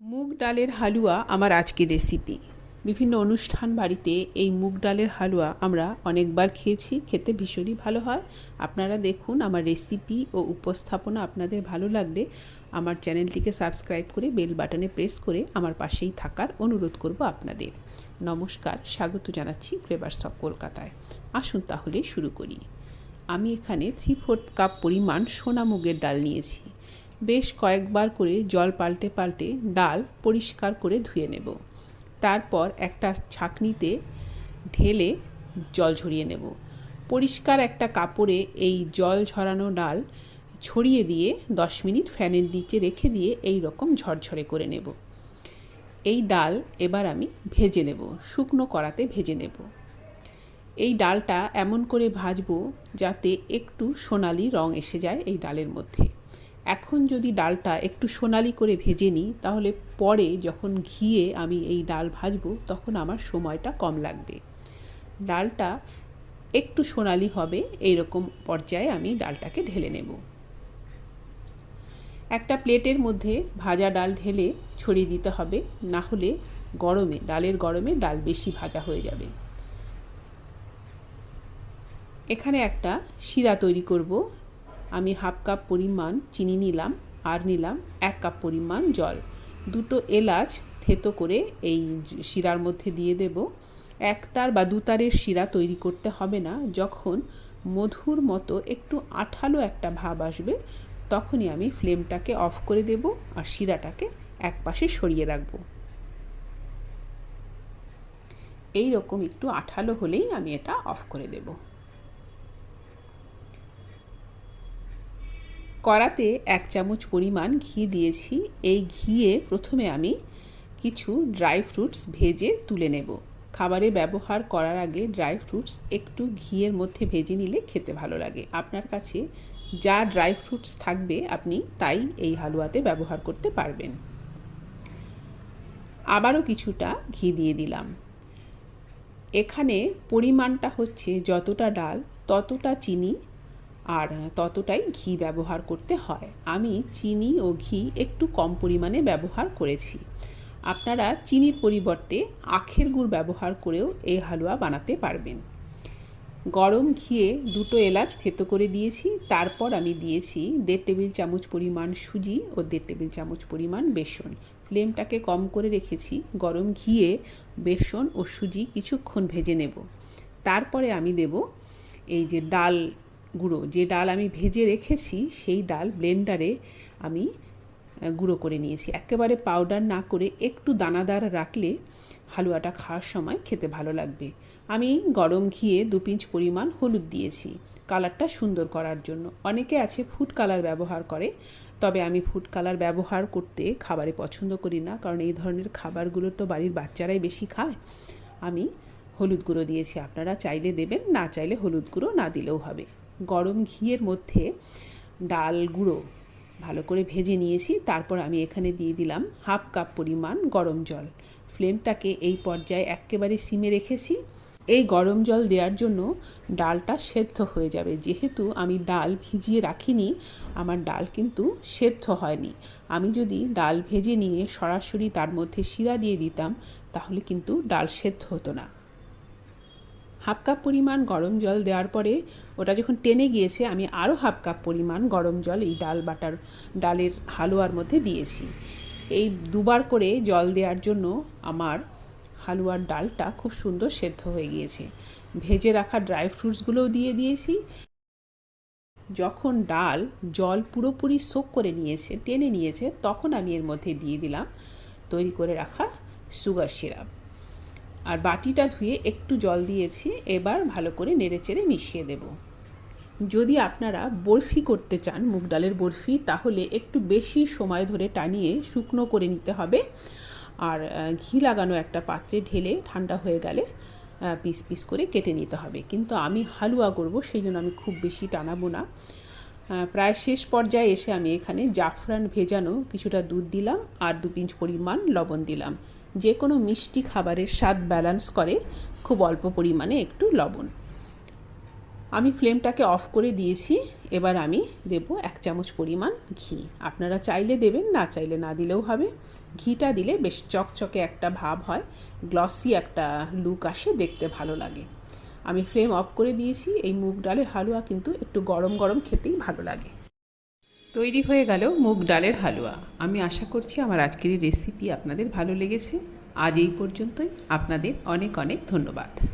মুগ ডালের হালুয়া আমার আজকের রেসিপি বিভিন্ন অনুষ্ঠান বাড়িতে এই মুগ ডালের হালুয়া আমরা অনেকবার খেয়েছি, খেতে ভীষণই ভালো হয়। আপনারা দেখুন আমার রেসিপি ও উপস্থাপনা আপনাদের ভালো লাগলে আমার চ্যানেলটিকে সাবস্ক্রাইব করে বেল বাটনে প্রেস করে আমার পাশেই থাকার অনুরোধ করব আপনাদের। নমস্কার, স্বাগত জানাচ্ছি ফ্লেভার্স অফ কলকাতায় আসুন তাহলে শুরু করি। আমি এখানে থ্রি ফোর্থ কাপ পরিমাণ সোনা মুগের ডাল নিয়েছি। বেশ কয়েকবার করে জল পাল্টে পাল্টে ডাল পরিষ্কার করে ধুয়ে নেব। তারপর একটা ছাঁকনিতে ঢেলে জল ঝরিয়ে নেব। পরিষ্কার একটা কাপড়ে এই জল ঝরানো ডাল ছড়িয়ে দিয়ে দশ মিনিট ফ্যানের নিচে রেখে দিয়ে এই রকম ঝরঝরে করে নেব। এই ডাল এবার আমি ভেজে নেব, শুকনো কড়াতে ভেজে নেব। এই ডালটা এমন করে ভাজবো যাতে একটু সোনালি রং এসে যায় এই ডালের মধ্যে। এখন যদি ডালটা একটু সোনালি করে ভেজে নিই, তাহলে পরে যখন ঘিয়ে আমি এই ডাল ভাজবো, তখন আমার সময়টা কম লাগবে। ডালটা একটু সোনালি হবে এই রকম পর্যায়ে আমি ডালটাকে ঢেলে নেব। একটা প্লেটের মধ্যে ভাজা ডাল ঢেলে ছড়িয়ে দিতে হবে, না হলে গরমে, ডালের গরমে ডাল বেশি ভাজা হয়ে যাবে। এখানে একটা শিরা তৈরি করব আমি হাফ কাপ পরিমাণ চিনি নিলাম, আর নিলাম এক কাপ পরিমাণ জল। দুটো এলাচ থেতো করে এই শিরার মধ্যে দিয়ে দেব। এক তার বা দু তারের শিরা তৈরি করতে হবে না। যখন মধুর মতো একটু আঠালো একটা ভাব আসবে, তখনই আমি ফ্লেমটাকে অফ করে দেব আর শিরাটাকে এক পাশে সরিয়ে রাখব। এই রকম একটু আঠালো হলেই আমি এটা অফ করে দেবো। কড়াতে এক চামচ পরিমাণ ঘি দিয়েছি। এই ঘিয়ে প্রথমে আমি কিছু ড্রাই ফ্রুটস ভেজে তুলে নেব। খাবারে ব্যবহার করার আগে ড্রাই ফ্রুটস একটু ঘিয়ের মধ্যে ভেজে নিলে খেতে ভালো লাগে। আপনার কাছে যা ড্রাই ফ্রুটস থাকবে, আপনি তাই এই হালুয়াতে ব্যবহার করতে পারবেন। আবারও কিছুটা ঘি দিয়ে দিলাম। এখানে পরিমাণটা হচ্ছে যতটা ডাল, ততটা চিনি আর ততটাই ঘি ব্যবহার করতে হয়। আমি চিনি ও ঘি একটু কম পরিমাণে ব্যবহার করেছি। আপনারা চিনির পরিবর্তে আখের গুড় ব্যবহার করেও এই হালুয়া বানাতে পারবেন। গরম ঘিয়ে দুটো এলাচ থেতো করে দিয়েছি। তারপর আমি দিয়েছি দেড় টেবিল চামচ পরিমাণ সুজি ও দেড় টেবিল চামচ পরিমাণ বেসন। ফ্লেমটাকে কম করে রেখেছি। গরম ঘিয়ে বেসন ও সুজি কিছুক্ষণ ভেজে নেব। তারপরে আমি দেব এই যে ডাল গুঁড়ো, যে ডাল আমি ভেজে রেখেছি, সেই ডাল ব্লেন্ডারে আমি গুঁড়ো করে নিয়েছি। একেবারে পাউডার না করে একটু দানাদার রাখলে হালুয়াটা খাওয়ার সময় খেতে ভালো লাগবে। আমি গরম ঘিয়ে দু পিঞ্চ পরিমাণ হলুদ দিয়েছি, কালারটা সুন্দর করার জন্য। অনেকে আছে ফুড কালার ব্যবহার করে, তবে আমি ফুড কালার ব্যবহার করতে খাবারে পছন্দ করি না, কারণ এই ধরনের খাবারগুলো তো বাড়ির বাচ্চারাই বেশি খায়। আমি হলুদ গুঁড়ো দিয়েছি, আপনারা চাইলে দেবেন, না চাইলে হলুদ গুঁড়ো না দিলেও হবে। গরম ঘিয়ের মধ্যে ডাল গুঁড়ো ভালো করে ভেজে নিয়েছি। তারপর আমি এখানে দিয়ে দিলাম হাফ কাপ পরিমাণ গরম জল। ফ্লেমটাকে এই পর্যায়ে একেবারে সিমে রেখেছি। এই গরম জল দেওয়ার জন্য ডালটা সেদ্ধ হয়ে যাবে। যেহেতু আমি ডাল ভিজিয়ে রাখিনি, আমার ডাল কিন্তু সেদ্ধ হয়নি। আমি যদি ডাল ভেজে নিয়ে সরাসরি তার মধ্যে শিরা দিয়ে দিতাম, তাহলে কিন্তু ডাল সেদ্ধ হতো না। হাফ কাপ পরিমাণ গরম জল দেওয়ার পরে ওটা যখন টেনে গিয়েছে, আমি আরও হাফ কাপ পরিমাণ গরম জল এই ডাল বাটার, ডালের হালুয়ার মধ্যে দিয়েছি। এই দুবার করে জল দেওয়ার জন্য আমার হালুয়ার ডালটা খুব সুন্দর সেদ্ধ হয়ে গিয়েছে। ভেজে রাখা ড্রাই ফ্রুটসগুলোও দিয়ে দিয়েছি। যখন ডাল জল পুরোপুরি সোক করে নিয়েছে, টেনে নিয়েছে, তখন আমি এর মধ্যে দিয়ে দিলাম তৈরি করে রাখা সুগার সিরাপ। আর বাটিটা ধুয়ে একটু জল দিয়েছি, এবার ভালো করে নেড়েচেড়ে মিশিয়ে দেব। যদি আপনারা বরফি করতে চান, মুগ ডালের বরফি, তাহলে একটু বেশি সময় ধরে টানিয়ে শুকনো করে নিতে হবে। আর ঘি লাগানো একটা পাত্রে ঢেলে ঠান্ডা হয়ে গেলে পিস পিস করে কেটে নিতে হবে। কিন্তু আমি হালুয়া করব, সেই জন্য আমি খুব বেশি টানাবো না। প্রায় শেষ পর্যায়ে এসে আমি এখানে জাফরান ভেজানো কিছুটা দুধ দিলাম, আর দু পিঞ্চ পরিমাণ লবণ দিলাম। যে কোনো মিষ্টি খাবারের স্বাদ ব্যালেন্স করে খুব অল্প পরিমাণে একটু লবণ। আমি ফ্লেমটাকে অফ করে দিয়েছি, এবার আমি দেব এক চামচ পরিমাণ ঘি। আপনারা চাইলে দেবেন, না চাইলে না দিলেও হবে। ঘিটা দিলে বেশ চকচকে একটা ভাব হয় গ্লসি একটা লুক আসে, দেখতে ভালো লাগে। আমি ফ্লেম অফ করে দিয়েছি, এই মুগ ডালের হালুয়া কিন্তু একটু গরম গরম খেতেই ভালো লাগে। তৈরি হয়ে গেল মুগ ডালের হালুয়া। আমি আশা করছি আমার আজকের রেসিপি আপনাদের ভালো লেগেছে। আজ এই পর্যন্তই। আপনাদের অনেক অনেক ধন্যবাদ।